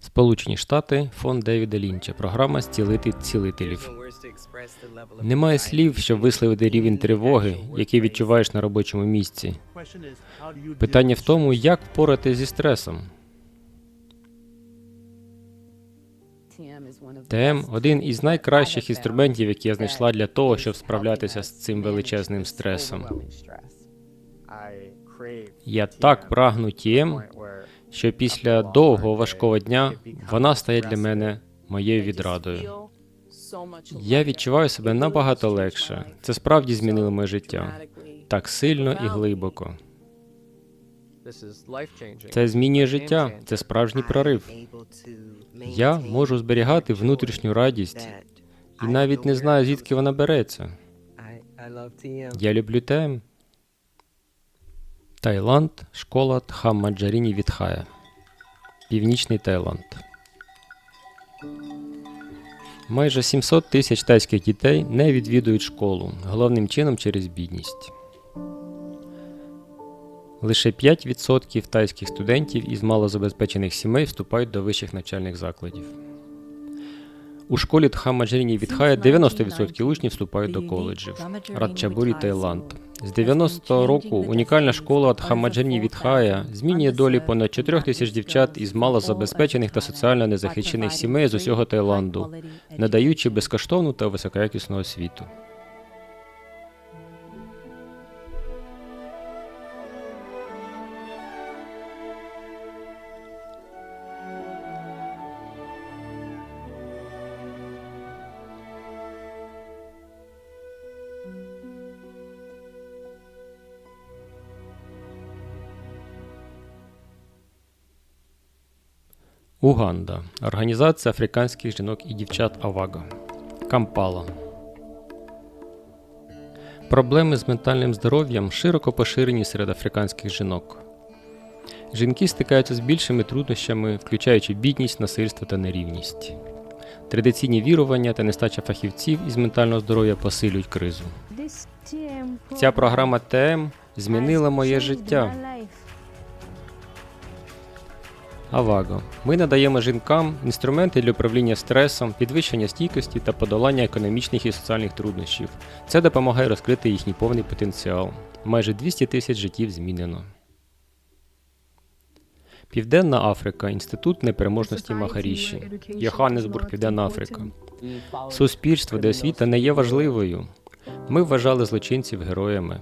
Сполучені Штати, фонд Девіда Лінча, програма Зцілити цілителів. Немає слів, щоб висловити рівень тривоги, який відчуваєш на робочому місці. Питання в тому, як впоратися зі стресом. ТМ один із найкращих інструментів, які я знайшла для того, щоб справлятися з цим величезним стресом. Я так прагну ТМ, що після довгого важкого дня вона стає для мене моєю відрадою. Я відчуваю себе набагато легше. Це справді змінило моє життя так сильно і глибоко. Це змінює життя. Це справжній прорив. Я можу зберігати внутрішню радість і навіть не знаю, звідки вона береться. Я люблю ТМ. Таїланд, школа Тхаммаджаріні Вітхая. Північний Таїланд. Майже 700 тисяч тайських дітей не відвідують школу, головним чином через бідність. Лише 5% тайських студентів із малозабезпечених сімей вступають до вищих навчальних закладів. У школі Тхамаджаріні Вітхая 90% учнів вступають до коледжів. Радчабурі, Таїланд. З 90-го року унікальна школа Тхамаджаріні Вітхая змінює долі понад 4 тисяч дівчат із малозабезпечених та соціально незахищених сімей з усього Таїланду, надаючи безкоштовну та високоякісну освіту. Уганда. Організація африканських жінок і дівчат Авага. Кампала. Проблеми з ментальним здоров'ям широко поширені серед африканських жінок. Жінки стикаються з більшими труднощами, включаючи бідність, насильство та нерівність. Традиційні вірування та нестача фахівців із ментального здоров'я посилюють кризу. Ця програма ТМ змінила моє життя. Аваго. Ми надаємо жінкам інструменти для управління стресом, підвищення стійкості та подолання економічних і соціальних труднощів. Це допомагає розкрити їхній повний потенціал. Майже 200 тисяч життів змінено. Південна Африка. Інститут непереможності Махаріші. Йоханнесбург, Південна Африка. Суспільство, де освіта не є важливою. Ми вважали злочинців героями.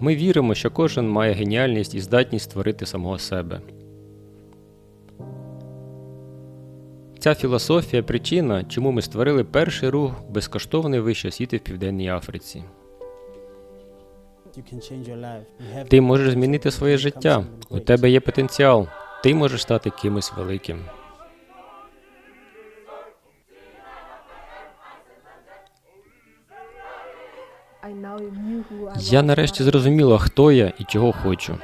Ми віримо, що кожен має геніальність і здатність створити самого себе. Ця філософія причина, чому ми створили перший рух безкоштовної вищої освіти в Південній Африці. Ти можеш змінити своє життя. У тебе є потенціал. Ти можеш стати кимось великим. Я нарешті зрозуміла, хто я і чого хочу.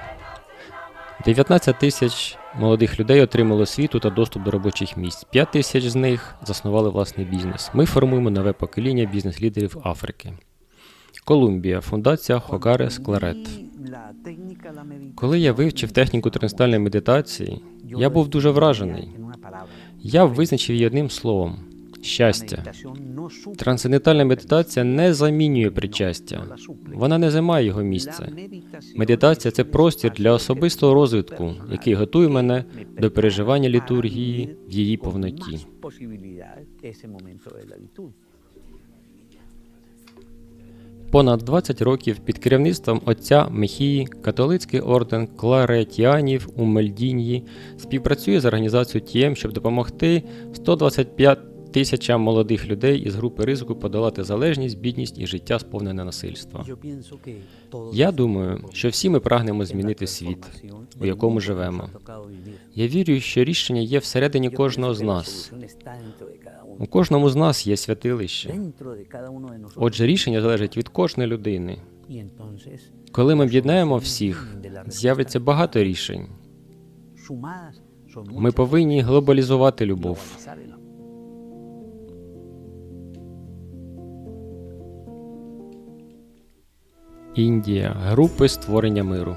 19 тисяч молодих людей отримали освіту та доступ до робочих місць. 5 тисяч з них заснували власний бізнес. Ми формуємо нове покоління бізнес-лідерів Африки. Колумбія, фундація Хогаре Скларет. Коли я вивчив техніку трансцендентальної медитації, я був дуже вражений. Я визначив її одним словом щастя. Трансцендентальна медитація не замінює причастя, вона не займає його місце. Медитація це простір для особистого розвитку, який готує мене до переживання літургії в її повноті. Понад 20 років під керівництвом отця Мехії католицький орден Кларетіанів у Мельдінії співпрацює з організацією ТІМ, щоб допомогти 125 тисячам молодих людей із групи ризику подолати залежність, бідність і життя сповнене насильства. Я думаю, що всі ми прагнемо змінити світ, у якому живемо. Я вірю, що рішення є всередині кожного з нас. У кожному з нас є святилище. Отже, рішення залежить від кожної людини. Коли ми об'єднаємо всіх, з'явиться багато рішень. Ми повинні глобалізувати любов. Індія. Групи створення миру.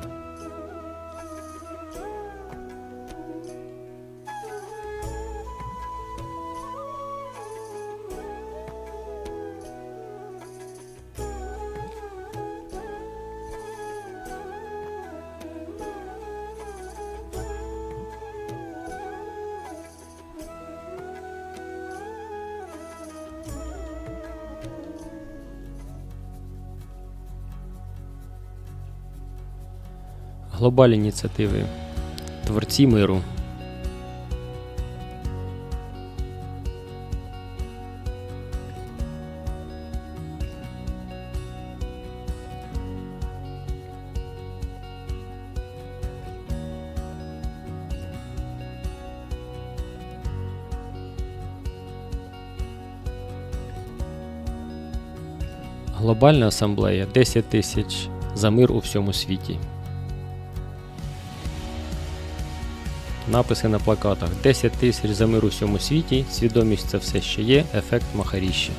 Глобальні ініціативи. Творці миру. Глобальна асамблея 10 тисяч за мир у всьому світі. Написи на плакатах 10 тисяч за мир у всьому світі. Свідомість це все ще є. Ефект Махаріші.